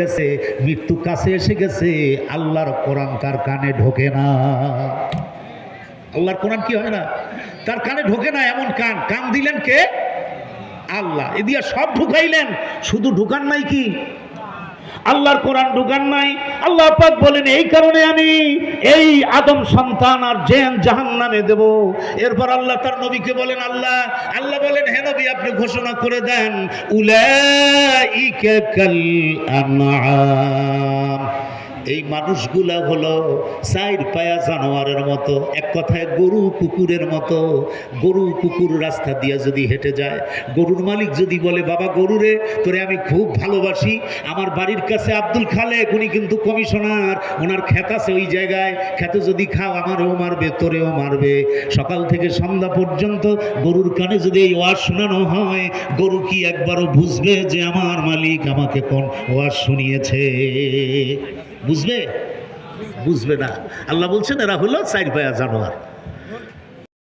গেছে, মৃত্যু কাছে এসে গেছে, আল্লাহর কোরআন তার কানে ঢোকে না। আল্লাহর কোরআন কি হয় না? তার কানে ঢোকে না এমন কান। কান দিলেন কে? আল্লাহ। এ দিয়া সব ঢুকাইলেন। শুধু ঢুকান নাই কি? আল্লাহর কোরআন ঢুকান নাই। আল্লাহ পাক বলেন, এই কারণে আমি এই আদম সন্তান আর জেন জাহান নামে দেব। এরপর আল্লাহ তার নবীকে বলেন, আল্লাহ আল্লাহ বলেন, হে নবী, আপনি ঘোষণা করে দেন, উলাইকা أولئك كالأنعام. এই মানুষগুলা হলো সাইড পায়া জানোয়ারের মতো, এক কথায় গরু কুকুরের মতো। গরু কুকুর রাস্তা দিয়ে যদি হেঁটে যায়, গরুর মালিক যদি বলে, বাবা গরুরে তোরে আমি খুব ভালোবাসি। আমার বাড়ির কাছে আব্দুল খালেক, উনি কিন্তু কমিশনার। ওনার ক্ষেত আছে ওই জায়গায়। খেতে যদি খাও, আমারও মারবে, তোরেও মারবে। সকাল থেকে সন্ধ্যা পর্যন্ত গরুর কানে যদি এই ওয়াজ শোনানো হয়, গরু কি একবারও বুঝবে যে আমার মালিক আমাকে কোন ওয়াজ শুনিয়েছে? বুঝবে? বুঝবে না। আল্লাহ বলছেন এরা হলো চার পায়া জানোয়ার।